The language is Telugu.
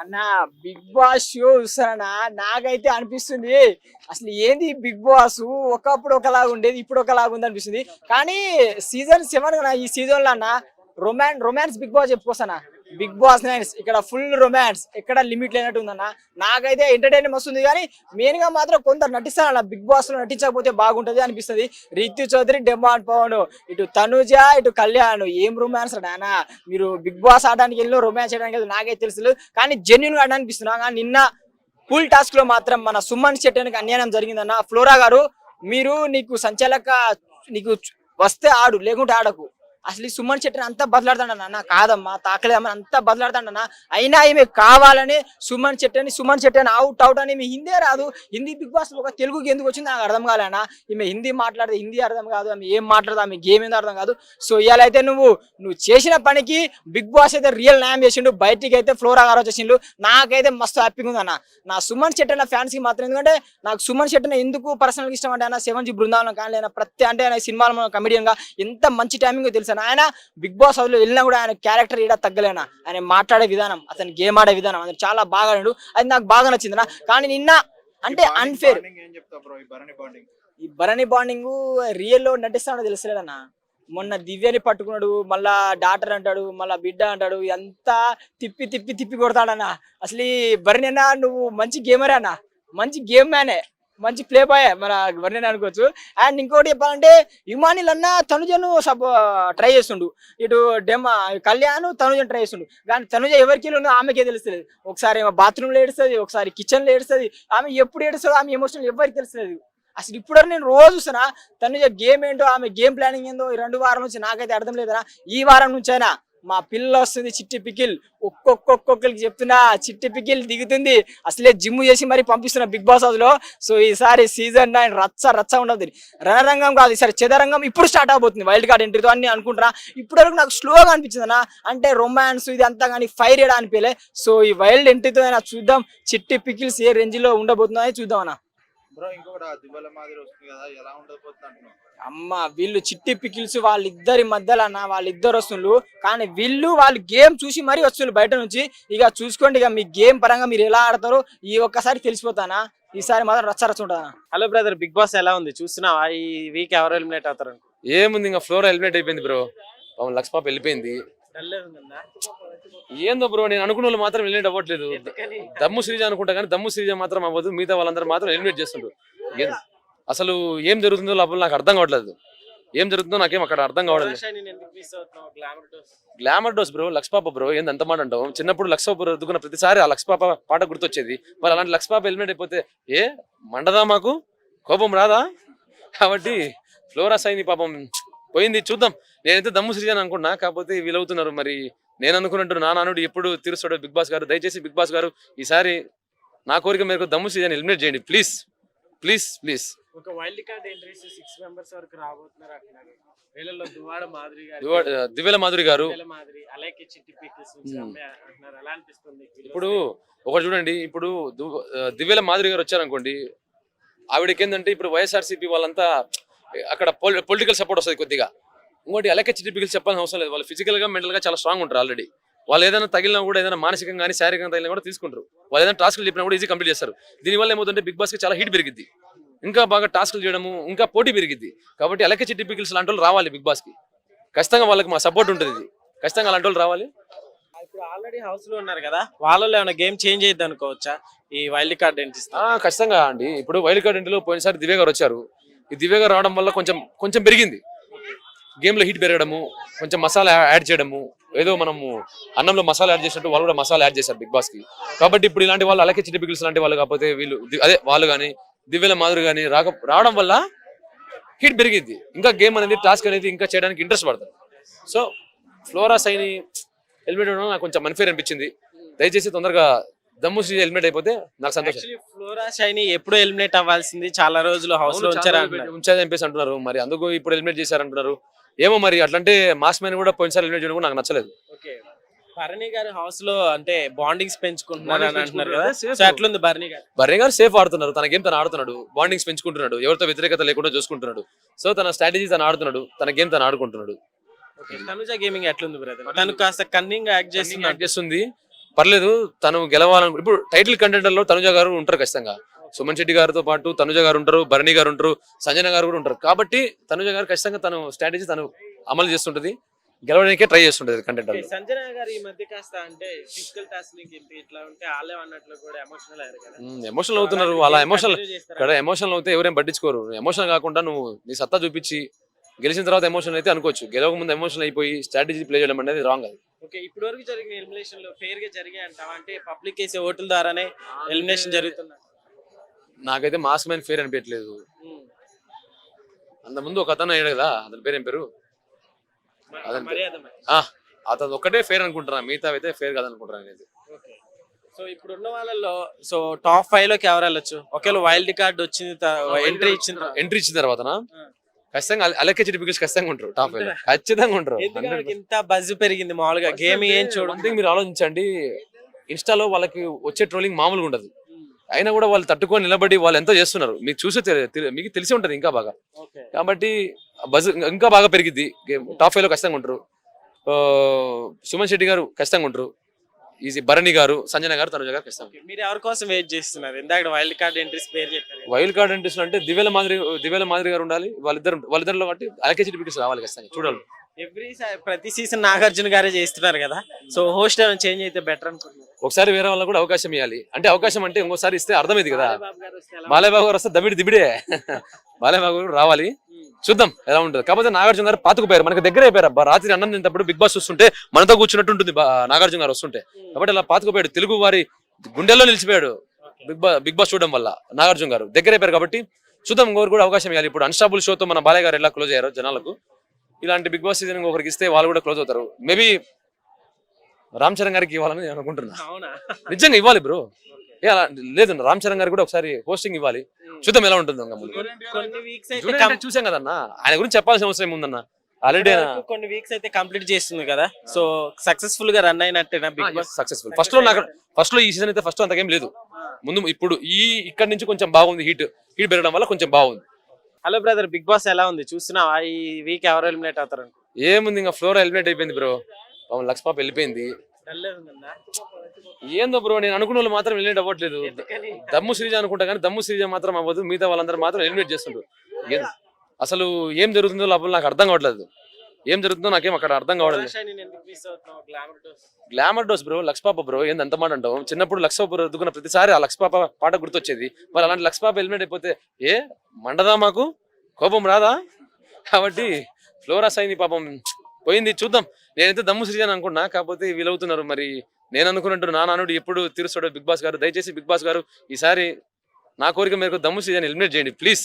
అన్న బిగ్ బాస్ షో చూస్తానా నాకైతే అనిపిస్తుంది. అసలు ఏంది బిగ్ బాస్? ఒకప్పుడు ఒకలాగా ఉండేది ఇప్పుడు ఒకలాగా ఉంది అనిపిస్తుంది. కానీ సీజన్ సెవెన్ ఈ సీజన్లో అన్న రొమాన్ రొమాన్స్ బిగ్ బాస్ చెప్పుకోసానా బిగ్ బాస్ నైన్స్ ఇక్కడ ఫుల్ రొమాన్స్ ఎక్కడ లిమిట్ లేనట్టు ఉందన్న. నాకైతే ఎంటర్టైన్మెంట్ వస్తుంది కానీ మెయిన్గా మాత్రం కొంత నటిస్తాన బిగ్ బాస్లో నటించకపోతే బాగుంటది అనిపిస్తుంది. రితు చౌదరి డెమాన్ పవన్ ఇటు తనుజ ఇటు కళ్యాణ్. ఏం రొమాన్స్ నాన్న? మీరు బిగ్ బాస్ ఆడడానికి వెళ్ళిన రొమాన్స్ చేయడానికి నాకైతే తెలుసు కానీ జెన్యున్గా అనిపిస్తున్నా కానీ నిన్న ఫుల్ టాస్క్లో మాత్రం మన సుమన్ శెట్టికి అన్యాయం జరిగిందన్న. ఫ్లోరా గారు మీరు నీకు సంచాలక నీకు వస్తే ఆడు లేకుంటే ఆడకు. అసలు ఈ సుమన్ శెట్టిని అంతా బదలాడతాడన్న అన్న కాదమ్మా తాకలేదమ్మా అంతా బదలాడతాడన్న అయినా ఈమె కావాలని సుమన్ శెట్టిని సుమన్ శెట్టిని అవుట్ అవుట్ అని ఈమె హిందీ రాదు. హిందీ బిగ్ బాస్ ఒక తెలుగుకి ఎందుకు వచ్చింది నాకు అర్థం కాలేనా ఈమె హిందీ మాట్లాడితే హిందీ అర్థం కాదు ఆమె ఏం మాట్లాడదు ఆమె గేమ్ ఏందో అర్థం కాదు. సో ఇవాళైతే అయితే నువ్వు నువ్వు చేసిన పనికి బిగ్ బాస్ అయితే రియల్ న్యాయం చేసిండు. బయటికి అయితే ఫ్లోరా గారు వచ్చేసిండు. నాకైతే మస్తు హ్యాపీగా ఉంది అన్న నా సుమన్ శెట్టి అన్న ఫ్యాన్స్కి మాత్రం ఎందుకంటే నాకు సుమన్ శెట్టి ఎందుకు పర్సనల్గా ఇష్టం అంటే అన్న సెవెన్ జీ బృందావనం కానీ ఆయన ప్రతి అంటే సినిమాలు సినిమాలో కమెడియన్గా ఎంత మంచి టైమింగ్ తెలుసు ఆయన బిగ్ బాస్ హౌస్లో వెళ్ళినా కూడా ఆయన క్యారెక్టర్ ఈడ తగ్గలేనా? ఆయన మాట్లాడే విధానం అతని గేమ్ ఆడే విధానం అది చాలా బాగా ఆడాడు. అది నాకు బాగా నచ్చింది నా కానీ నిన్న అంటే అన్ఫేర్ ఈ భరణి బాండింగ్ రియల్లో నటిస్తాడో తెలుసలేదన్న మొన్న దివ్యని పట్టుకున్నాడు మళ్ళా డాక్టర్ అంటాడు మళ్ళా బిడ్డ అంటాడు అంతా తిప్పి తిప్పి తిప్పి కొడతాడన్న. అసలు ఈ భరణి అన్న నువ్వు మంచి గేమరే అన్న? మంచి గేమ్ మ్యానే మంచి ప్లే బాయ్ మన భరణి అనుకోవచ్చు. అండ్ ఇంకోటి చెప్పాలంటే ఇమానిల్ అన్న తనుజను సబ్ ట్రై చేస్తుండు. ఇటు డెమ కళ్యాణ్ తనుజను ట్రై చేస్తుండు. కానీ తనుజ ఎవరికి ఉందో ఆమెకే తెలుస్తుంది ఒకసారి ఏమో బాత్రూంలో ఏడుస్తుంది ఒకసారి కిచెన్లో ఏడుస్తుంది. ఆమె ఎప్పుడు ఏడుస్తుందో ఆమె ఎమోషనల్ ఎవరికి తెలుస్తుంది అసలు ఇప్పుడు నేను రోజు చూసినా తనుజ గేమ్ ఏంటో ఆమె గేమ్ ప్లానింగ్ ఏందో ఈ రెండు వారం నుంచి నాకైతే అర్థం లేదనా ఈ వారం నుంచైనా మా పిల్ల వస్తుంది చిట్టి పికిల్. ఒక్కొక్కొక్కొక్కరికి చెప్తున్నా చిట్టి పికిల్ దిగుతుంది. అసలే జిమ్ చేసి మరి పంపిస్తున్నా బిగ్ బాస్ హౌస్లో సో ఈసారి సీజన్ నైన్ రచ్చ రచ్చ ఉండదు. రణరంగం కాదు ఈసారి చదరంగం ఇప్పుడు స్టార్ట్ అవబోతుంది. వైల్డ్ కార్డ్ ఎంట్రీతో అని అనుకుంటున్నా. ఇప్పటి వరకు నాకు స్లోగా అనిపించింది అన్న. అంటే రొమాన్స్ ఇది అంతా కానీ ఫైర్ ఏడా అనిపించలే సో ఈ వైల్డ్ ఎంట్రీతో అయినా చూద్దాం. చిట్టి పికిల్స్ ఏ రేంజ్లో ఉండబోతుందో అని చూద్దాం అన్న. బ్రో ఇంకొకటి ఆ దివ్వల మాదిరి వస్తుంది కదా ఎలా ఉండబోతుంది అంటున్నావు? అమ్మ వీళ్ళు చిట్టి పికిల్స్ వాళ్ళిద్దరి మధ్యలో అన్న వాళ్ళిద్దరు వస్తుండ్రు కానీ వీళ్ళు వాళ్ళు గేమ్ చూసి మరీ వస్తుండ్రు బయట నుంచి. ఇక చూసుకోండి ఇక మీ గేమ్ పరంగా మీరు ఎలా ఆడతారో ఈ ఒక్కసారి తెలిసిపోతానా? ఈసారి మాత్రం రచ్చ రచ్చ హలో బ్రదర్ బిగ్ బాస్ ఎలా ఉంది? చూస్తున్నావా? ఈ వీక్ ఎవరు ఎలిమినేట్ అవుతారు? ఏముంది ఇంకా ఫ్లోర్ ఎలిమినేట్ అయిపోయింది బ్రో. పాపం లక్స్ పాప వెళ్ళిపోయింది. ఏందో బ్రో నేను అనుకున్న వాళ్ళు మాత్రం ఎలిమినేట్ అవ్వట్లేదు. దమ్ము శ్రీజ అనుకుంటా కానీ దమ్ము శ్రీజ మాత్రం అవ్వదు. మిగతా వాళ్ళందరూ మాత్రం ఎలిమినేట్ చేస్తుండ్రు. ఏం- అసలు ఏం జరుగుతుందో లోపల నాకు అర్థం కావట్లేదు. ఏం జరుగుతుందో నాకేం అక్కడ అర్థం కావట్లేదు. Glamour dose. బ్రో లక్స్ పాప బ్రో ఏంది అంత మాట అంటావు? చిన్నప్పుడు లక్స్ పాప రుద్దుకున్న ప్రతిసారి ఆ లక్స్ పాప పాట గుర్తొచ్చేది. మరి అలాంటి లక్స్ పాప ఎలిమినేట్ అయిపోతే ఏ? మండదా మాకు? కోపం రాదా? కాబట్టి ఫ్లోరా సైని పాపం పోయింది చూద్దాం. నేనైతే దమ్ము శ్రీజన్ అనుకున్నా కాకపోతే వీలవుతున్నారు మరి నేను అనుకున్నట్టు నా నానుడు ఎప్పుడు తీరుస్తాడు బిగ్ బాస్ గారు దయచేసి బిగ్ బాస్ గారు ఈసారి నా కోరిక మేరకు దమ్ము శ్రీజన్ ఎలిమినేట్ చేయండి. Please please please. ఒక wild card entries six members వరకు రాబోతున్నారు అంటున్నారు. వీళ్ళలో దువాడ మాదిరి గారు. దివ్యల మాధురి గారు. అలాగే చిట్టి Hmm. అంటున్నారు. ఎలా అనిపిస్తుంది. ఇప్పుడు ఒకటి చూడండి ఇప్పుడు దివ్యల మాధురి గారు వచ్చారనుకోండి ఆవిడకి ఏంటంటే ఇప్పుడు వైఎస్ఆర్సీపీ వాళ్ళంతా అక్కడ పొలిటికల్ సపోర్ట్ వస్తుంది కొద్దిగా. ఇంకోటి అలాగే చిటిపికల్ చెప్పాల్సిన అవసరం లేదు. వాళ్ళు ఫిజికల్గా మెంటల్గా చాలా స్ట్రాంగ్ ఉంటారు ఆల్రెడీ వాళ్ళు ఏదైనా తగిలినా కూడా ఏదైనా మానసికంగా కానీ శారీరకంగా తగిలినా కూడా తీసుకుంటారు. వాళ్ళు ఏదైనా టాస్క్లు చెప్పినా కూడా ఈజీ కంప్లీట్ చేస్తారు. దీనివల్ల ఏమవుతుంటే బిగ్ బాస్కి చాలా హీట్ పెరిగిద్ది. ఇంకా బాగా టాస్క్లు చేయడము ఇంకా పోటీ పెరిగిద్ది. కాబట్టి చిట్టి పికిల్స్ లాంటి వాళ్ళు రావాలి బిగ్ బాస్కి. ఖచ్చితంగా వాళ్ళకి మా సపోర్ట్ ఉంటుంది ఇది. ఖచ్చితంగా అలాంటి వాళ్ళు రావాలి. ఇప్పుడు ఆల్రెడీ హౌస్లో ఉన్నారు కదా వాళ్ళలో ఏమైనా గేమ్ చేంజ్ అయ్యింది అనుకోవచ్చా? ఈ వైల్డ్ కార్డ్ ఎంట్రీస్ ఆ, ఖచ్చితంగా అండి. ఇప్పుడు వైల్డ్ కార్డ్ ఇంటిలో పోయినసారి దివ్య గారు వచ్చారు. ఈ దివ్య గారు రావడం వల్ల కొంచెం కొంచెం పెరిగింది. గేమ్లో హీట్ పెరగడము కొంచెం మసాలా యాడ్ చేయడము ఏదో మనము అన్నంలో మసాలా యాడ్ చేసినట్టు వాళ్ళు కూడా మసాలా యాడ్ చేశారు బిగ్ బాస్కి కాబట్టి ఇప్పుడు ఇలాంటి వాళ్ళు అలాగే చిట్టి పిగిల్స్ లాంటి వాళ్ళు కాకపోతే వీళ్ళు అదే వాళ్ళు కానీ దివ్యల మాధురి కానీ రాక రావడం వల్ల హీట్ పెరిగింది ఇంకా గేమ్ అనేది టాస్క్ అనేది ఇంకా చేయడానికి ఇంట్రెస్ట్ పడతారు. సో ఫ్లోరా సైని హెల్మెట్ అవడం నాకు కొంచెం అన్ఫేర్ అనిపించింది. దయచేసి తొందరగా దమ్ము శ్రీ హెల్మెట్ అయిపోతే నాకు సంతోషం. ఫ్లోరా షైని ఎప్పుడు ఎలిమినేట్ అవ్వాల్సింది చాలా రోజులు హౌస్లో ఉంచారు. ఉంచారని చెప్పేసి అంటున్నారు. మరి అందుకు ఇప్పుడు ఎలిమినేట్ చేశారు అంటున్నారు ఏమో మరి అట్లంటే మాస్ మ్యాన్ కూడా పోయినసారి ఎలిమినేట్ చేయడం కూడా నాకు నచ్చలేదు. భరణి గారు హౌస్లో అంటే బాండింగ్స్ పెంచుకుంటున్నారు అని అంటున్నారు కదా. పెంచుకుంటున్నారు. సో ఎట్లుంది భరణి గారు. సేఫ్ ఆడుతున్నారు. తన గేమ్ తను ఆడుతున్నాడు? బాండింగ్స్ పెంచుకుంటున్నాడు. ఎవరితో వ్యతిరేకత లేకుండా చూసుకుంటున్నాడు. సో తన స్ట్రాటజీ తను ఆడుతున్నాడు. తన గేమ్ తను ఆడుకుంటున్నాడు. తనుజ గేమింగ్ ఎట్లుంది బ్రదర్ తను కాస్త కన్నింగ్ యాక్ట్ చేస్తుంది చేస్తున్నారు యాక్ట్ చేస్తుంది. పర్లేదు తను గెలవాలను ఇప్పుడు టైటిల్ కంటెండర్లో తనుజ గారు ఉంటారు ఖచ్చితంగా. సుమన్ శెట్టి గారితో పాటు తనుజ గారు ఉంటారు భరణి గారు ఉంటారు సంజన గారు కూడా ఉంటారు. కాబట్టి తనుజ గారు ఖచ్చితంగా తను స్ట్రాటజీ తను అమలు చేస్తుంటది. గెలవడానికే ట్రై చేస్తుంటది లో సంజన గారు ఈ మధ్య కాస్త అంటే ఫిజికల్ టాస్క్ ఇట్లా ఉంటే వాళ్ళే అన్నట్లు కూడా ఎమోషనల్ అయ్యారు కదా. ఎమోషనల్ అవుతున్నారు అలా ఎమోషనల్? ఇక్కడ ఎమోషనల్ అవుతే ఎవరేం పట్టించుకోరు. ఎమోషనల్ కాకుండా నువ్వు నీ సత్తా చూపించి గెలిచిన తర్వాత ఎమోషన్ అయితే అనుకోవచ్చు. గెలవక ముందు ఎమోషన్ అయిపోయి స్ట్రాటజీ ప్లే చేయడం అనేది రాంగ్ అది. ఓకే ఇప్పటి వరకు జరిగిన ఎలిమినేషన్లో ఫెయిర్గా జరిగాయి అంటావా అంటే పబ్లిక్ వేసే ఓట్ల ద్వారానే ఎలిమినేషన్ జరుగుతుంది? నాకైతే మాస్క్ మ్యాన్ ఫేర్ అనిపించలేదు అంత ముందు ఒక అతను అయ్యాడు కదా అతని పేరు ఏం పేరు? అతను ఒక్కటే ఫేర్ అనుకుంటున్నా మిగతా అయితే ఫేర్ కాదనుకుంటున్నాను అనేది సో ఇప్పుడు ఉన్న వాళ్ళలో సో టాప్ ఫైవ్లోకి ఎవరు వెళ్ళొచ్చు? ఒకవేళ వైల్డ్ కార్డ్ వచ్చింది ఎంట్రీ ఇచ్చిన. ఎంట్రీ ఇచ్చిన తర్వాత. ఖచ్చితంగా అలకే చిటిపికల్స్ ఖచ్చితంగా ఉంటారు టాప్ ఫైవ్ ఖచ్చితంగా ఉంటారు. ఇంత బజ్ పెరిగింది మామూలుగా? గేమ్ ఏం చూడు వన్ థింగ్ మీరు ఆలోచించండి ఇన్స్టాలో వాళ్ళకి వచ్చే ట్రోలింగ్ మామూలుగా ఉండదు. అయినా కూడా వాళ్ళు తట్టుకొని నిలబడి వాళ్ళు ఎంతో చేస్తున్నారు. మీకు చూసే మీకు తెలిసి ఉంటది ఇంకా బాగా. కాబట్టి బజ్ ఇంకా బాగా పెరిగిద్ది. టాప్ ఫైవ్లో ఖచ్చితంగా ఉంటారు. సుమన్ శెట్టి గారు ఖచ్చితంగా ఉంటారు. ఈజీ భరణి గారు సంజన గారు తనుజ గారు ఖచ్చితంగా. మీరు ఎవరి కోసం వెయిట్ చేస్తున్నారు? ఇందాక వైల్డ్ కార్డ్ ఎంట్రీస్ పేరు చెప్పారు కదా. వైల్డ్ కార్డ్ ఎంట్రీస్ అంటే దివ్యల మాదిరి దివ్యల మాదిరి గారు ఉండాలి. వాళ్ళిద్దరు వాళ్ళిద్దరిలో బట్టి అలకే చిటిపికల్స్ రావాలి ఖచ్చితంగా. చూడాలి. ఎవ్రీ ప్రతి సీజన్ నాగార్జున గారే చేస్తున్నారు కదా. సో హోస్ట్ చేంజ్ అయితే బెటర్ అనుకుంటున్నారు? ఒకసారి వేరే వాళ్ళకి కూడా అవకాశం ఇవ్వాలి అంటే అవకాశం అంటే ఇంకోసారి ఇస్తే అర్థమైంది కదా. బాబు గారు వస్తే ఎలా బాలయ్యబాబు గారు వస్తే దమిడి దిబిడే. బాలయ్యబాబు గారు రావాలి. చూద్దాం ఎలా ఉంటుంది. కాకపోతే నాగార్జున గారు పాతుకుపోయారు మనకి దగ్గర అయిపోయారు. రాత్రి అన్నం తింటప్పుడు బిగ్ బాస్ చూస్తుంటే మనతో కూర్చున్నట్టు ఉంటుంది నాగార్జున గారు వస్తుంటే. కాబట్టి అలా పాతుకుపోయాడు తెలుగు వారి గుండెల్లో నిలిచిపోయాడు బిగ్ బాస్ బిగ్ బాస్ చూడడం వల్ల నాగార్జున గారు. దగ్గర అయిపోయారు కాబట్టి చూద్దాం ఇంకొకరు కూడా అవకాశం ఇవ్వాలి. ఇప్పుడు అన్స్టాబుల్ షోతో మన బాలయ్య గారు ఎలా క్లోజ్ అయ్యారు జనాలకు. ఇలాంటి బిగ్ బాస్ సీజన్ ఒకరికి ఇస్తే వాళ్ళు కూడా క్లోజ్ అవుతారు. మేబీ రామ్ చరణ్ గారికి ఇవ్వాలని నేను అనుకుంటున్నా. అవునా? నిజంగా ఇవ్వాలి బ్రో. ఏ అలా లేదు రామ్ చరణ్ గారు కూడా ఒకసారి పోస్టింగ్ ఇవ్వాలి. చూద్దాం ఎలా ఉంటుందో చూసాం కదన్నా? ఆయన గురించి చెప్పాల్సిన అవసరం ఏముందన్న? ఆల్రెడీ కొన్ని వీక్స్ అయితే కంప్లీట్ చేస్తుంది కదా. సో సక్సెస్ఫుల్గా రన్ అయినట్టేనా బిగ్ బాస్ సక్సెస్ఫుల్ ఫస్ట్లో నాకు ఫస్ట్లో ఈ సీజన్ అయితే ఫస్ట్ అంతకేం లేదు. ముందు ఇప్పుడు ఈ ఇక్కడ నుంచి కొంచెం బాగుంది హీట్ హీట్ పెరగడం వల్ల కొంచెం బాగుంది. హలో బ్రదర్ బిగ్ బాస్ ఎలా ఉంది? చూస్తున్నావా? ఈ వీక్ ఎవరు ఎలిమినేట్ అవుతారు? ఏముంది ఇంకా ఫ్లోర్ ఎలిమినేట్ అయిపోయింది బ్రో. పాపం లక్స్ పాప వెళ్ళిపోయింది. ఏందో బ్రో నేను అనుకున్న వాళ్ళు మాత్రం ఎలిమినేట్ అవ్వట్లేదు. దమ్ము శ్రీజ అనుకుంటా కానీ దమ్ము శ్రీజ మాత్రం అవ్వదు. మిగతా వాళ్ళందరూ మాత్రం ఎలిమినేట్ చేస్తుంటారు అసలు ఏం జరుగుతుందో లోపల నాకు అర్థం కావట్లేదు. ఏం జరుగుతుందో నాకేం అక్కడ అర్థం కావట్లేదు. గ్లామర్ డోస్ బ్రో లక్స్ పాప బ్రో ఏంది అంత మాట అంటావు? చిన్నప్పుడు పాప రుద్దుకున్న ప్రతిసారి ఆ లక్స్ పాప పాట గుర్తొచ్చేది. మరి అలాంటి లక్స్ పాప ఎలిమినేట్ అయిపోతే ఏ మండదా మాకు? కోపం రాదా? కాబట్టి ఫ్లోరా సైని పాపం పోయింది చూద్దాం. నేనైతే దమ్ము సృజన్ అనుకున్నా కాకపోతే వీలవుతున్నారు మరి. నేను అనుకున్నట్టు నా నానుడు ఎప్పుడు తీరుస్తాడు బిగ్ బాస్ గారు దయచేసి బిగ్ బాస్ గారు ఈసారి నా కోరిక మేరకు దమ్ము సీజన్ ఎలిమినేట్ చేయండి. ప్లీజ్.